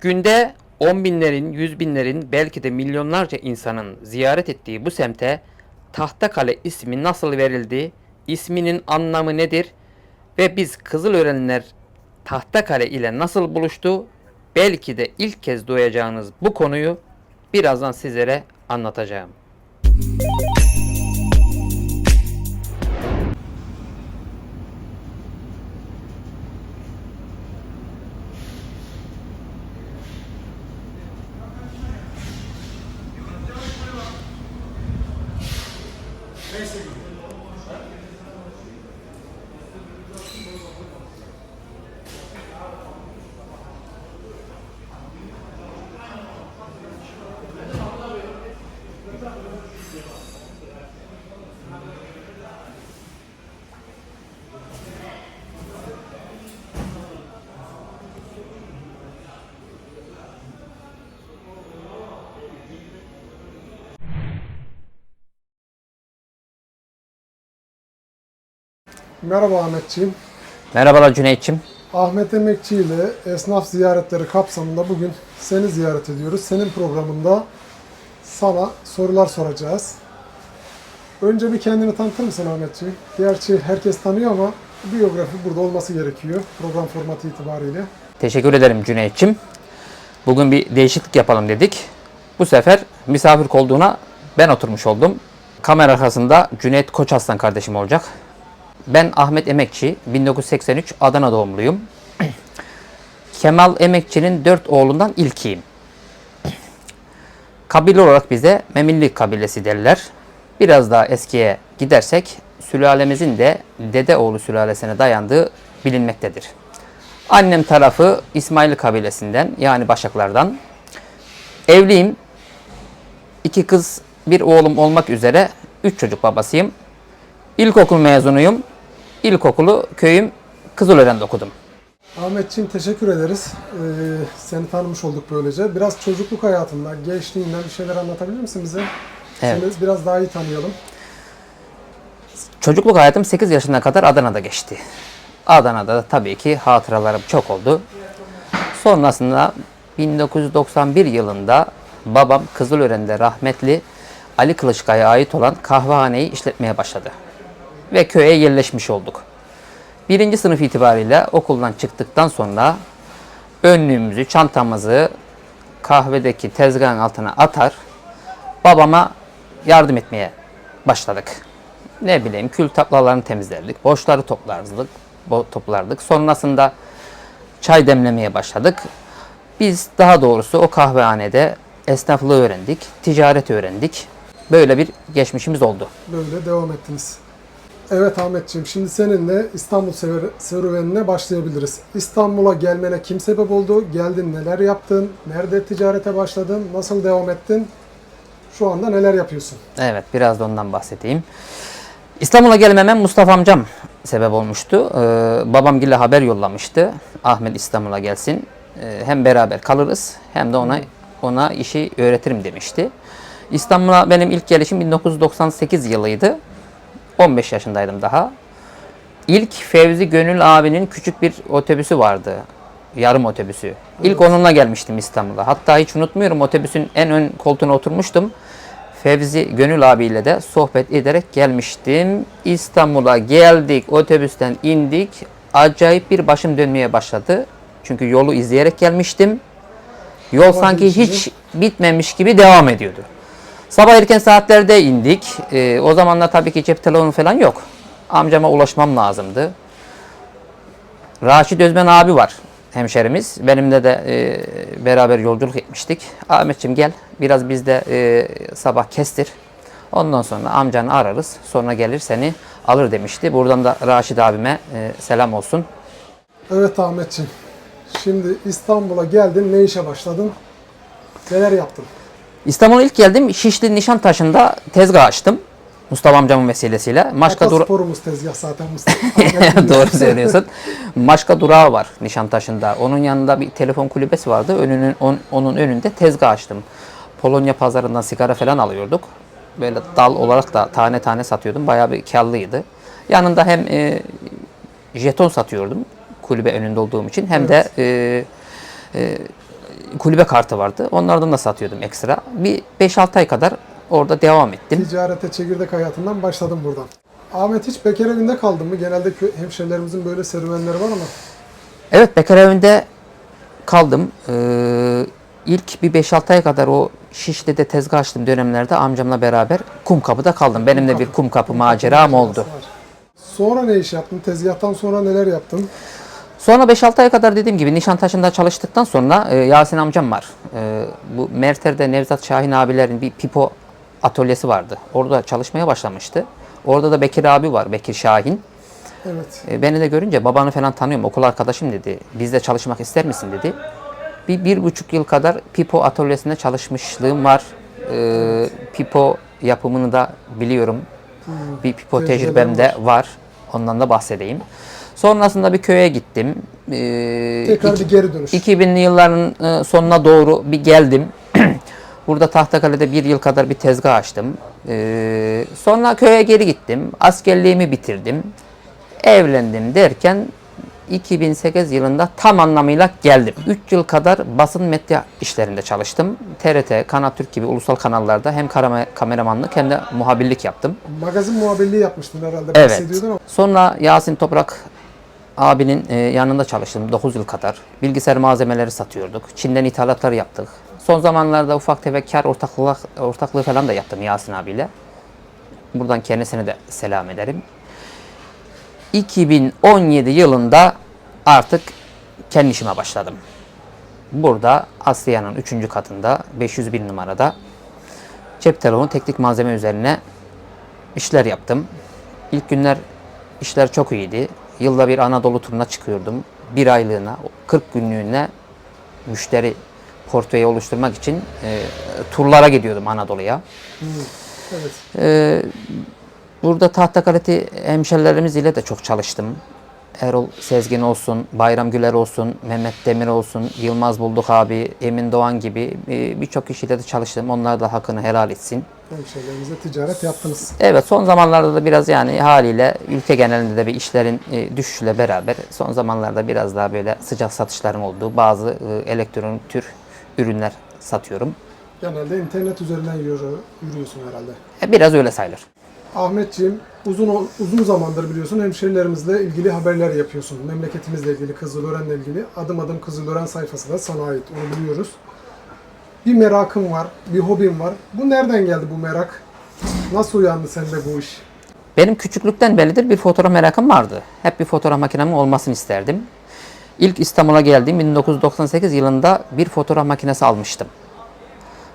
Günde on binlerin, yüz binlerin belki de milyonlarca insanın ziyaret ettiği bu semte Tahtakale ismi nasıl verildi, isminin anlamı nedir ve biz Kızılörenliler Tahtakale ile nasıl buluştu belki de ilk kez duyacağınız bu konuyu birazdan sizlere anlatacağım. Merhaba Ahmetciğim. Merhabalar Cüneyt'ciğim. Ahmet Emekçi ile esnaf ziyaretleri kapsamında bugün seni ziyaret ediyoruz. Senin programında sana sorular soracağız. Önce bir kendini tanıtır mısın Ahmetciğim? Gerçi herkes tanıyor ama biyografi burada olması gerekiyor program formatı itibariyle. Teşekkür ederim Cüneyt'ciğim. Bugün bir değişiklik yapalım dedik. Bu sefer misafir koltuğuna ben oturmuş oldum. Kamera arkasında Cüneyt Koçaslan kardeşim olacak. Ben Ahmet Emekçi, 1983 Adana doğumluyum. Kemal Emekçi'nin dört oğlundan ilkiyim. Kabile olarak bize Memilli kabilesi derler. Biraz daha eskiye gidersek sülalemizin de Dedeoğlu sülalesine dayandığı bilinmektedir. Annem tarafı İsmail kabilesinden yani Başaklardan. Evliyim. İki kız, bir oğlum olmak üzere üç çocuk babasıyım. İlkokul mezunuyum. İlkokulu köyüm Kızılören'de okudum. Ahmetciğim teşekkür ederiz. Ee, seni tanımış olduk böylece. Biraz çocukluk hayatından, gençliğinden bir şeyler anlatabilir misin bize? Evet. Seni biraz daha iyi tanıyalım. Çocukluk hayatım 8 yaşına kadar Adana'da geçti. Adana'da da tabii ki hatıralarım çok oldu. Sonrasında 1991 yılında babam Kızılören'de rahmetli Ali Kılıçkaya ait olan kahvehaneyi işletmeye başladı. Ve köye yerleşmiş olduk. Birinci sınıf itibariyle okuldan çıktıktan sonra önlüğümüzü, çantamızı kahvedeki tezgahın altına atar, babama yardım etmeye başladık. Ne bileyim kül taklalarını temizlerdik, boşları toplardık, toplardık. Sonrasında çay demlemeye başladık. Biz daha doğrusu o kahvehanede esnaflığı öğrendik, ticaret öğrendik. Böyle bir geçmişimiz oldu. Böyle devam ettiniz. Evet Ahmetciğim, şimdi seninle İstanbul serüvenine başlayabiliriz. İstanbul'a gelmene kim sebep oldu? Geldin neler yaptın? Nerede ticarete başladın? Nasıl devam ettin? Şu anda neler yapıyorsun? Evet, biraz da ondan bahsedeyim. İstanbul'a gelmeme Mustafa amcam sebep olmuştu. Ee, babam gille haber yollamıştı. Ahmet İstanbul'a gelsin. Ee, hem beraber kalırız hem de ona ona işi öğretirim demişti. İstanbul'a benim ilk gelişim 1998 yılıydı. 15 yaşındaydım daha. İlk Fevzi Gönül abinin küçük bir otobüsü vardı. Yarım otobüsü. İlk onunla gelmiştim İstanbul'a. Hatta hiç unutmuyorum otobüsün en ön koltuğuna oturmuştum. Fevzi Gönül abiyle de sohbet ederek gelmiştim. İstanbul'a geldik, otobüsten indik. Acayip bir başım dönmeye başladı. Çünkü yolu izleyerek gelmiştim. Yol sanki hiç bitmemiş gibi devam ediyordu. Sabah erken saatlerde indik. Ee, o zamanlar tabii ki cep telefonu falan yok. Amcama ulaşmam lazımdı. Raşit Özmen abi var hemşerimiz. Benimle de e, beraber yolculuk etmiştik. Ahmetciğim gel biraz biz de e, sabah kestir. Ondan sonra amcanı ararız. Sonra gelir seni alır demişti. Buradan da Raşit abime e, selam olsun. Evet Ahmetciğim, şimdi İstanbul'a geldin, ne işe başladın? Neler yaptın? İstanbul'a ilk geldim. Şişli Nişantaşı'nda tezgah açtım. Mustafa amcamın vesilesiyle. Maşka dur Atasporumuz tezgah zaten Mustafa. Doğru söylüyorsun. Maşka durağı var Nişantaşı'nda. Onun yanında bir telefon kulübesi vardı. Önünün on- onun önünde tezgah açtım. Polonya pazarından sigara falan alıyorduk. Böyle dal olarak da tane tane satıyordum. Bayağı bir karlıydı. Yanında hem e, jeton satıyordum kulübe önünde olduğum için hem de e, e, kulübe kartı vardı. Onlardan da satıyordum ekstra. Bir 5-6 ay kadar orada devam ettim. Ticarete çekirdek hayatından başladım buradan. Ahmet hiç bekar evinde kaldın mı? Genelde hemşerilerimizin böyle serüvenleri var ama Evet bekar evinde kaldım. Ee, ilk bir 5-6 ay kadar o Şişli'de tezgah açtığım dönemlerde amcamla beraber kum kapıda kaldım. Benim de bir kum kapı maceram oldu. Sonra ne iş yaptın? Tezgahtan sonra neler yaptın? Sonra 5-6 ay kadar dediğim gibi Nişantaşı'nda çalıştıktan sonra e, Yasin amcam var. E, bu Merter'de Nevzat Şahin abilerin bir pipo atölyesi vardı. Orada çalışmaya başlamıştı. Orada da Bekir abi var, Bekir Şahin. Evet. E, beni de görünce babanı falan tanıyorum, okul arkadaşım dedi. Bizde çalışmak ister misin dedi. Bir, bir buçuk yıl kadar pipo atölyesinde çalışmışlığım var. E, pipo yapımını da biliyorum. Bir pipo tecrübem de var. Ondan da bahsedeyim. Sonrasında bir köye gittim. E, Tekrar iki- bir geri dönüş. 2000'li yılların e, sonuna doğru bir geldim. Burada Tahtakale'de bir yıl kadar bir tezgah açtım. E, sonra köye geri gittim. Askerliğimi bitirdim. Evlendim derken 2008 yılında tam anlamıyla geldim. 3 yıl kadar basın medya işlerinde çalıştım. TRT, Kanal Türk gibi ulusal kanallarda hem kameramanlık hem de muhabirlik yaptım. Magazin muhabirliği yapmıştın herhalde. Evet. Ama Sonra Yasin Toprak abinin e, yanında çalıştım 9 yıl kadar. Bilgisayar malzemeleri satıyorduk. Çin'den ithalatlar yaptık. Son zamanlarda ufak tefek kar ortaklığı, ortaklığı falan da yaptım Yasin abiyle. Buradan kendisine de selam ederim. 2017 yılında artık kendi işime başladım. Burada Asya'nın 3. katında 501 numarada cep telefonu teknik malzeme üzerine işler yaptım. İlk günler işler çok iyiydi. Yılda bir Anadolu turuna çıkıyordum. Bir aylığına, 40 günlüğüne müşteri portföyü oluşturmak için e, turlara gidiyordum Anadolu'ya. evet. E, burada Tahtakale'ti hemşerilerimiz ile de çok çalıştım. Erol Sezgin olsun, Bayram Güler olsun, Mehmet Demir olsun, Yılmaz Bulduk abi, Emin Doğan gibi e, birçok kişiyle de çalıştım. Onlar da hakkını helal etsin. Hemşerilerimizle ticaret yaptınız. Evet son zamanlarda da biraz yani haliyle ülke genelinde de bir işlerin e, düşüşüyle beraber son zamanlarda biraz daha böyle sıcak satışlarım olduğu bazı e, elektronik tür ürünler satıyorum. Genelde internet üzerinden yürü, yürüyorsun herhalde. Biraz öyle sayılır. Ahmetciğim uzun uzun zamandır biliyorsun hemşerilerimizle ilgili haberler yapıyorsun. Memleketimizle ilgili, Kızılören'le ilgili. Adım adım Kızılören sayfası da sana ait. Onu biliyoruz. Bir merakım var, bir hobim var. Bu nereden geldi bu merak? Nasıl uyandı sende bu iş? Benim küçüklükten beridir bir fotoğraf merakım vardı. Hep bir fotoğraf makinemin olmasını isterdim. İlk İstanbul'a geldiğim 1998 yılında bir fotoğraf makinesi almıştım.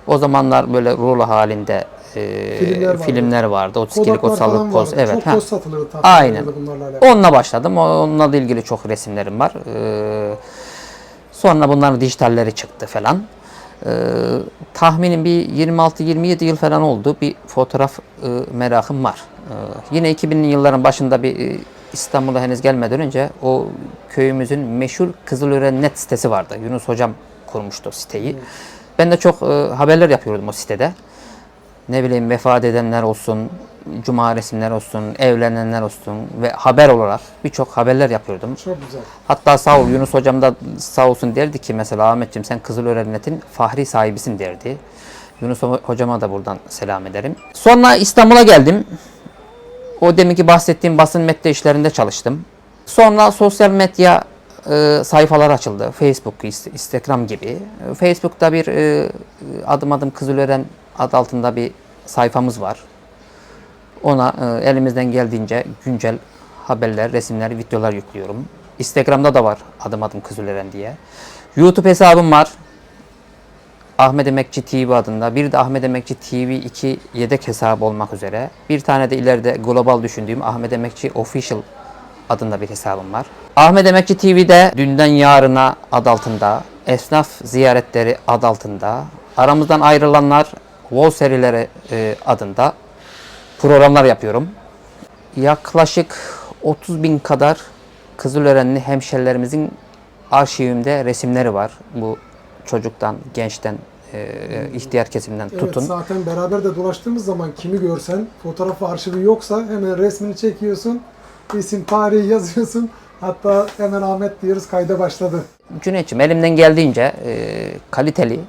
O zamanlar böyle rulo halinde e, Filmler filmler, vardı. vardı. 32'lik Kodaklar o falan salık poz. Evet. Çok ha. poz satılırdı Aynen. bunlarla alakalı. Onunla başladım. Onunla da ilgili çok resimlerim var. Ee, sonra bunların dijitalleri çıktı falan. Ee, tahminim bir 26-27 yıl falan oldu. Bir fotoğraf e, merakım var. Ee, yine 2000'li yılların başında bir e, İstanbul'a henüz gelmeden önce o köyümüzün meşhur Kızılören net sitesi vardı. Yunus hocam kurmuştu siteyi. Ben de çok e, haberler yapıyordum o sitede ne bileyim vefat edenler olsun, cuma resimler olsun, evlenenler olsun ve haber olarak birçok haberler yapıyordum. Çok güzel. Hatta sağ ol Yunus hocam da sağ olsun derdi ki mesela Ahmetciğim sen Kızılörenet'in fahri sahibisin derdi. Yunus ho- hocama da buradan selam ederim. Sonra İstanbul'a geldim. O deminki bahsettiğim basın medya işlerinde çalıştım. Sonra sosyal medya e, sayfalar açıldı. Facebook, Inst- Instagram gibi. E, Facebook'ta bir e, adım adım Kızılören adı altında bir sayfamız var. Ona e, elimizden geldiğince güncel haberler, resimler, videolar yüklüyorum. Instagram'da da var adım adım Kızılören diye. YouTube hesabım var. Ahmet Emekçi TV adında. Bir de Ahmet Emekçi TV 2 yedek hesabı olmak üzere. Bir tane de ileride global düşündüğüm Ahmet Emekçi Official adında bir hesabım var. Ahmet Emekçi TV'de dünden yarına ad altında, esnaf ziyaretleri ad altında, aramızdan ayrılanlar Wall serileri e, adında programlar yapıyorum. Yaklaşık 30 bin kadar Kızılörenli hemşerilerimizin arşivimde resimleri var. Bu çocuktan, gençten, e, ihtiyar kesimden Evet tutun. zaten beraber de dolaştığımız zaman kimi görsen fotoğrafı arşivi yoksa hemen resmini çekiyorsun. isim tarihi yazıyorsun. Hatta hemen Ahmet diyoruz kayda başladı. Cüneyt'ciğim elimden geldiğince e, kaliteli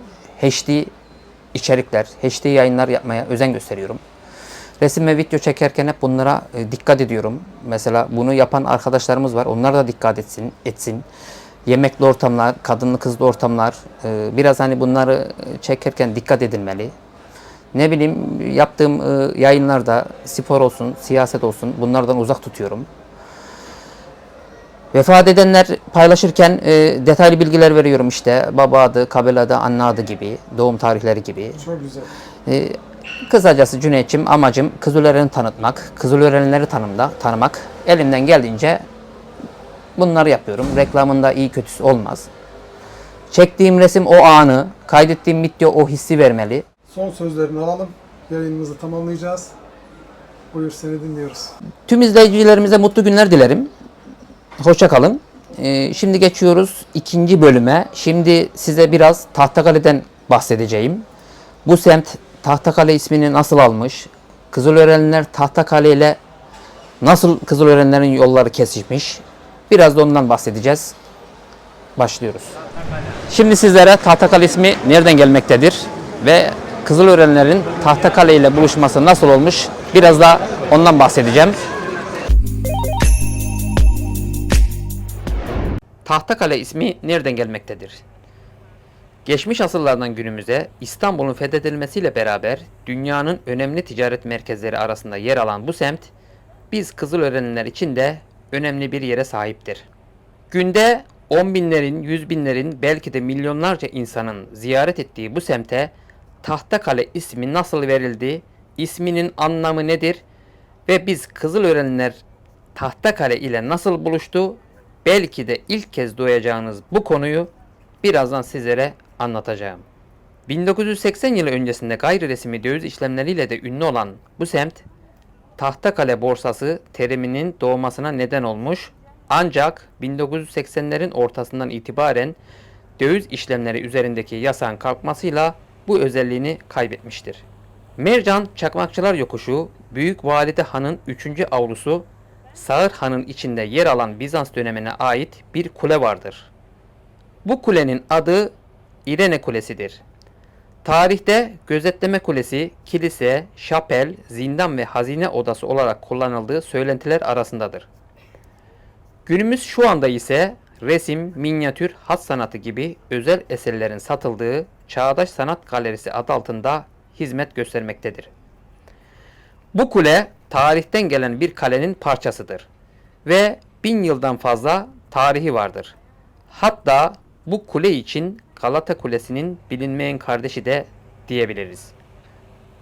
HD içerikler, HD yayınlar yapmaya özen gösteriyorum. Resim ve video çekerken hep bunlara e, dikkat ediyorum. Mesela bunu yapan arkadaşlarımız var. Onlar da dikkat etsin, etsin. Yemekli ortamlar, kadınlı kızlı ortamlar, e, biraz hani bunları çekerken dikkat edilmeli. Ne bileyim yaptığım e, yayınlarda spor olsun, siyaset olsun bunlardan uzak tutuyorum. Vefat edenler paylaşırken e, detaylı bilgiler veriyorum işte baba adı, kabile adı, anne adı gibi, doğum tarihleri gibi. Çok güzel. E, kısacası Cüneyt'ciğim amacım Kızılören'i tanıtmak, Kızılörenlileri tanımda, tanımak. Elimden geldiğince bunları yapıyorum. Reklamında iyi kötüsü olmaz. Çektiğim resim o anı, kaydettiğim video o hissi vermeli. Son sözlerini alalım. Yayınımızı tamamlayacağız. Buyur seni dinliyoruz. Tüm izleyicilerimize mutlu günler dilerim. Hoşça kalın. Ee, şimdi geçiyoruz ikinci bölüme. Şimdi size biraz Tahtakale'den bahsedeceğim. Bu semt Tahtakale ismini nasıl almış? Kızılörenliler Tahtakale ile nasıl Kızılörenlerin yolları kesişmiş? Biraz da ondan bahsedeceğiz. Başlıyoruz. Şimdi sizlere Tahtakale ismi nereden gelmektedir ve Kızılörenlerin Tahtakale ile buluşması nasıl olmuş? Biraz da ondan bahsedeceğim. Tahtakale ismi nereden gelmektedir? Geçmiş asırlardan günümüze İstanbul'un fethedilmesiyle beraber dünyanın önemli ticaret merkezleri arasında yer alan bu semt, biz Kızılörenliler için de önemli bir yere sahiptir. Günde on binlerin, yüz binlerin belki de milyonlarca insanın ziyaret ettiği bu semte Tahtakale ismi nasıl verildi, isminin anlamı nedir ve biz Kızılörenliler Tahtakale ile nasıl buluştu belki de ilk kez duyacağınız bu konuyu birazdan sizlere anlatacağım. 1980 yılı öncesinde gayri resmi döviz işlemleriyle de ünlü olan bu semt, Tahtakale borsası teriminin doğmasına neden olmuş ancak 1980'lerin ortasından itibaren döviz işlemleri üzerindeki yasağın kalkmasıyla bu özelliğini kaybetmiştir. Mercan Çakmakçılar Yokuşu, Büyük Valide Han'ın 3. avlusu Sağır Han'ın içinde yer alan Bizans dönemine ait bir kule vardır. Bu kulenin adı İrene Kulesi'dir. Tarihte gözetleme kulesi, kilise, şapel, zindan ve hazine odası olarak kullanıldığı söylentiler arasındadır. Günümüz şu anda ise resim, minyatür, hat sanatı gibi özel eserlerin satıldığı Çağdaş Sanat Galerisi adı altında hizmet göstermektedir. Bu kule tarihten gelen bir kalenin parçasıdır ve bin yıldan fazla tarihi vardır. Hatta bu kule için Galata Kulesi'nin bilinmeyen kardeşi de diyebiliriz.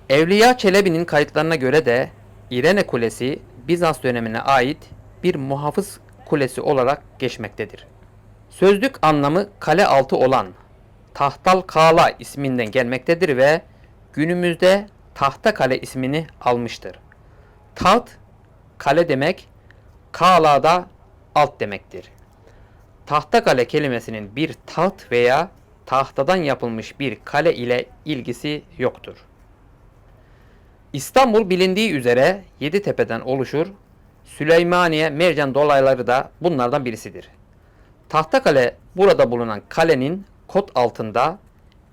Evliya Çelebi'nin kayıtlarına göre de İrene Kulesi Bizans dönemine ait bir muhafız kulesi olarak geçmektedir. Sözlük anlamı kale altı olan Tahtal Kala isminden gelmektedir ve günümüzde Tahta Kale ismini almıştır. Taht, kale demek, Kala da alt demektir. Tahtakale kelimesinin bir taht veya tahtadan yapılmış bir kale ile ilgisi yoktur. İstanbul bilindiği üzere yedi tepeden oluşur. Süleymaniye mercan dolayları da bunlardan birisidir. Tahtakale burada bulunan kalenin kot altında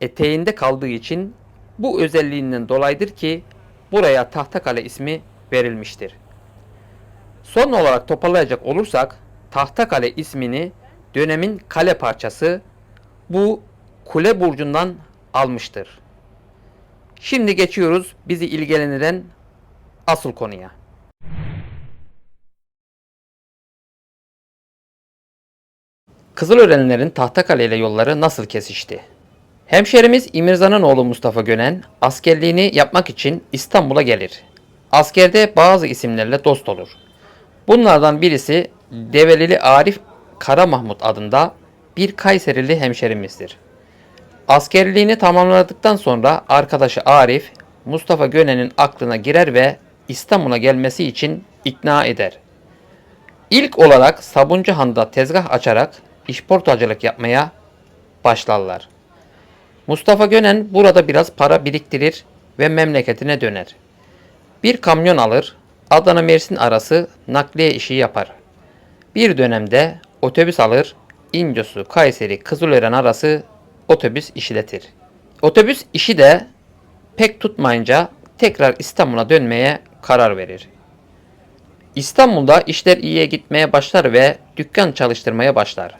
eteğinde kaldığı için bu özelliğinden dolayıdır ki buraya Tahtakale ismi verilmiştir. Son olarak toparlayacak olursak Tahtakale ismini dönemin kale parçası bu kule burcundan almıştır. Şimdi geçiyoruz bizi ilgilendiren asıl konuya. Kızılörenlerin Tahtakale ile yolları nasıl kesişti? Hemşerimiz İmirza'nın oğlu Mustafa Gönen askerliğini yapmak için İstanbul'a gelir. Askerde bazı isimlerle dost olur. Bunlardan birisi Develili Arif Kara Mahmut adında bir Kayserili hemşerimizdir. Askerliğini tamamladıktan sonra arkadaşı Arif, Mustafa Gönen'in aklına girer ve İstanbul'a gelmesi için ikna eder. İlk olarak Sabuncuhan'da tezgah açarak işportacılık yapmaya başlarlar. Mustafa Gönen burada biraz para biriktirir ve memleketine döner. Bir kamyon alır, Adana Mersin arası nakliye işi yapar. Bir dönemde otobüs alır, İncesu, Kayseri, Kızılören arası otobüs işletir. Otobüs işi de pek tutmayınca tekrar İstanbul'a dönmeye karar verir. İstanbul'da işler iyiye gitmeye başlar ve dükkan çalıştırmaya başlar.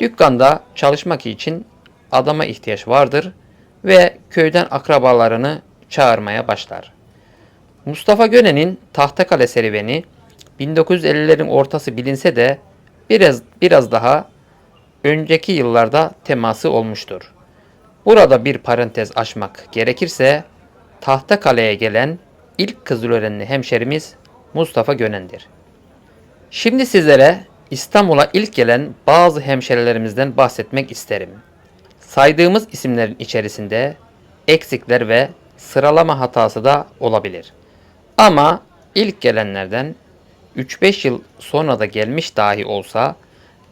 Dükkanda çalışmak için adama ihtiyaç vardır ve köyden akrabalarını çağırmaya başlar. Mustafa Gönen'in Tahtakale serüveni 1950'lerin ortası bilinse de biraz biraz daha önceki yıllarda teması olmuştur. Burada bir parantez açmak gerekirse Tahtakale'ye gelen ilk Kızılörenli hemşerimiz Mustafa Gönen'dir. Şimdi sizlere İstanbul'a ilk gelen bazı hemşerilerimizden bahsetmek isterim. Saydığımız isimlerin içerisinde eksikler ve sıralama hatası da olabilir. Ama ilk gelenlerden 3-5 yıl sonra da gelmiş dahi olsa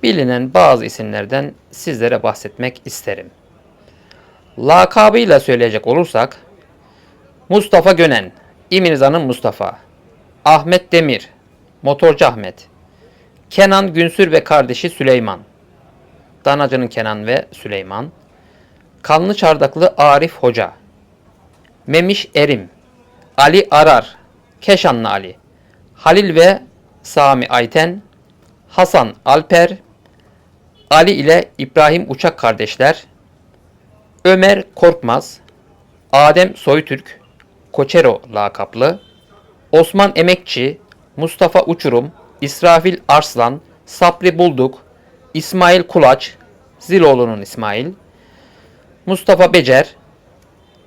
bilinen bazı isimlerden sizlere bahsetmek isterim. Lakabıyla söyleyecek olursak Mustafa Gönen, İmirza'nın Mustafa, Ahmet Demir, Motorcu Ahmet, Kenan Günsür ve kardeşi Süleyman, Danacı'nın Kenan ve Süleyman, Kanlı Çardaklı Arif Hoca, Memiş Erim, Ali Arar, Keşanlı Ali, Halil ve Sami Ayten, Hasan Alper, Ali ile İbrahim Uçak kardeşler, Ömer Korkmaz, Adem Soytürk, Koçero lakaplı, Osman Emekçi, Mustafa Uçurum, İsrafil Arslan, Sapri Bulduk, İsmail Kulaç, Ziloğlu'nun İsmail, Mustafa Becer,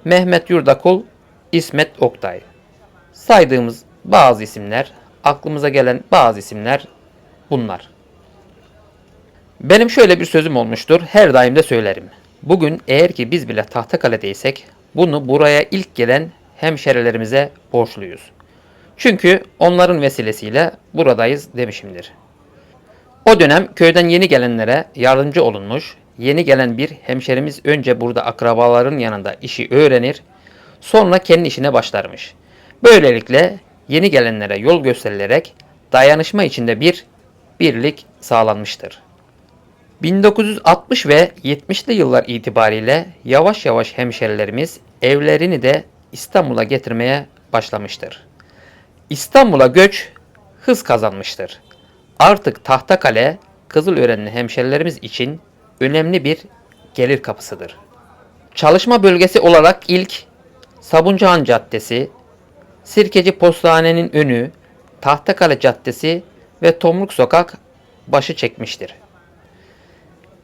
Mehmet Yurdakul, İsmet Oktay. Saydığımız bazı isimler, aklımıza gelen bazı isimler bunlar. Benim şöyle bir sözüm olmuştur, her daim de söylerim. Bugün eğer ki biz bile Tahtakale'deysek, bunu buraya ilk gelen hemşerilerimize borçluyuz. Çünkü onların vesilesiyle buradayız demişimdir. O dönem köyden yeni gelenlere yardımcı olunmuş, yeni gelen bir hemşerimiz önce burada akrabaların yanında işi öğrenir, sonra kendi işine başlarmış. Böylelikle yeni gelenlere yol gösterilerek dayanışma içinde bir birlik sağlanmıştır. 1960 ve 70'li yıllar itibariyle yavaş yavaş hemşerilerimiz evlerini de İstanbul'a getirmeye başlamıştır. İstanbul'a göç hız kazanmıştır. Artık Tahtakale Kızılörenli hemşerilerimiz için önemli bir gelir kapısıdır. Çalışma bölgesi olarak ilk Sabuncuhan Caddesi, Sirkeci Postanenin önü, Tahtakale Caddesi ve Tomruk Sokak başı çekmiştir.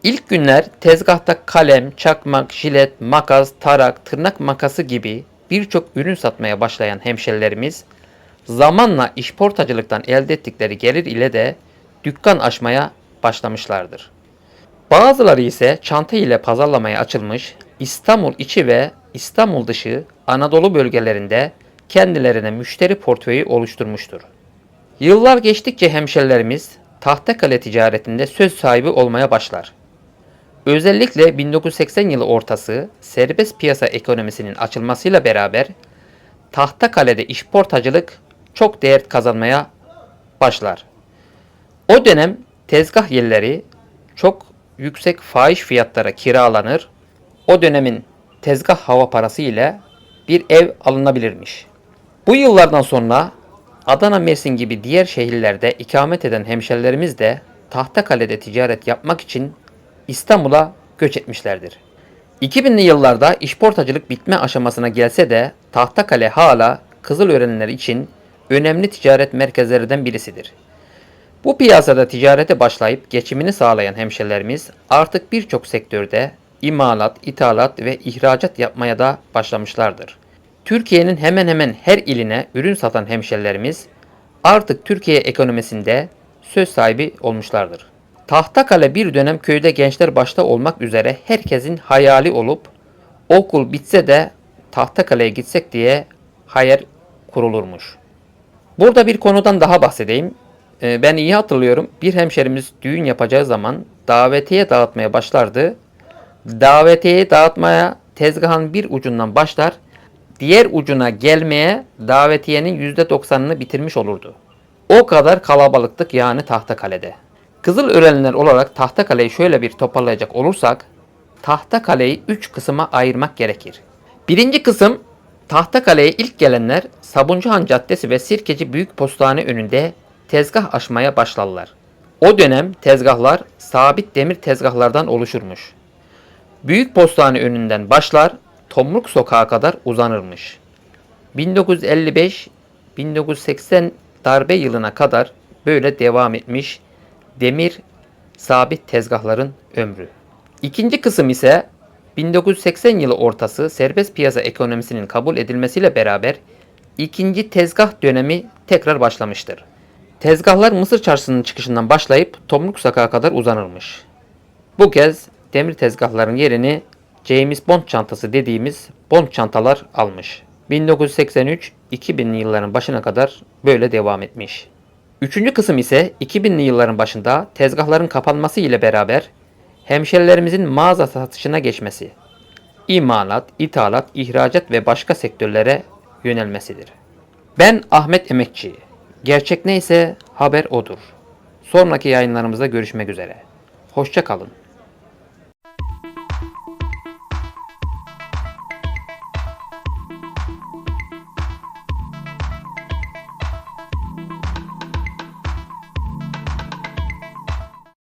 İlk günler tezgahta kalem, çakmak, jilet, makas, tarak, tırnak makası gibi birçok ürün satmaya başlayan hemşerilerimiz zamanla işportacılıktan elde ettikleri gelir ile de dükkan açmaya başlamışlardır. Bazıları ise çanta ile pazarlamaya açılmış İstanbul içi ve İstanbul dışı Anadolu bölgelerinde kendilerine müşteri portföyü oluşturmuştur. Yıllar geçtikçe hemşerilerimiz Tahtakale ticaretinde söz sahibi olmaya başlar. Özellikle 1980 yılı ortası serbest piyasa ekonomisinin açılmasıyla beraber Tahtakale'de işportacılık çok değer kazanmaya başlar. O dönem tezgah yerleri çok yüksek fahiş fiyatlara kiralanır. O dönemin tezgah hava parası ile bir ev alınabilirmiş. Bu yıllardan sonra Adana, Mersin gibi diğer şehirlerde ikamet eden hemşerilerimiz de Tahtakale'de ticaret yapmak için İstanbul'a göç etmişlerdir. 2000'li yıllarda işportacılık bitme aşamasına gelse de Tahtakale hala Kızılörenliler için önemli ticaret merkezlerinden birisidir. Bu piyasada ticarete başlayıp geçimini sağlayan hemşerilerimiz artık birçok sektörde imalat, ithalat ve ihracat yapmaya da başlamışlardır. Türkiye'nin hemen hemen her iline ürün satan hemşerilerimiz artık Türkiye ekonomisinde söz sahibi olmuşlardır. Tahtakale bir dönem köyde gençler başta olmak üzere herkesin hayali olup okul bitse de Tahtakale'ye gitsek diye hayal kurulurmuş. Burada bir konudan daha bahsedeyim. Ee, Ben iyi hatırlıyorum. Bir hemşerimiz düğün yapacağı zaman davetiye dağıtmaya başlardı. Davetiyeyi dağıtmaya tezgahın bir ucundan başlar. Diğer ucuna gelmeye davetiyenin %90'ını bitirmiş olurdu. O kadar kalabalıktık yani Tahtakale'de. Kızılörenliler olarak Tahtakale'yi şöyle bir toparlayacak olursak, Tahtakale'yi 3 kısma ayırmak gerekir. Birinci kısım, Tahtakale'ye ilk gelenler Sabuncuhan Caddesi ve Sirkeci Büyük Postane önünde tezgah açmaya başlarlar. O dönem tezgahlar sabit demir tezgahlardan oluşurmuş. Büyük Postane önünden başlar, Tomruk Sokağı kadar uzanırmış. 1955-1980 darbe yılına kadar böyle devam etmiş demir sabit tezgahların ömrü. İkinci kısım ise 1980 yılı ortası serbest piyasa ekonomisinin kabul edilmesiyle beraber ikinci tezgah dönemi tekrar başlamıştır. Tezgahlar Mısır Çarşısı'nın çıkışından başlayıp Tomruk Sokağı kadar uzanırmış. Bu kez demir tezgahların yerini James Bond çantası dediğimiz Bond çantalar almış. 1983-2000'li yılların başına kadar böyle devam etmiş. Üçüncü kısım ise 2000'li yılların başında tezgahların kapanması ile beraber hemşerilerimizin mağaza satışına geçmesi, imalat, ithalat, ihracat ve başka sektörlere yönelmesidir. Ben Ahmet Emekçi. Gerçek neyse haber odur. Sonraki yayınlarımızda görüşmek üzere. Hoşça kalın.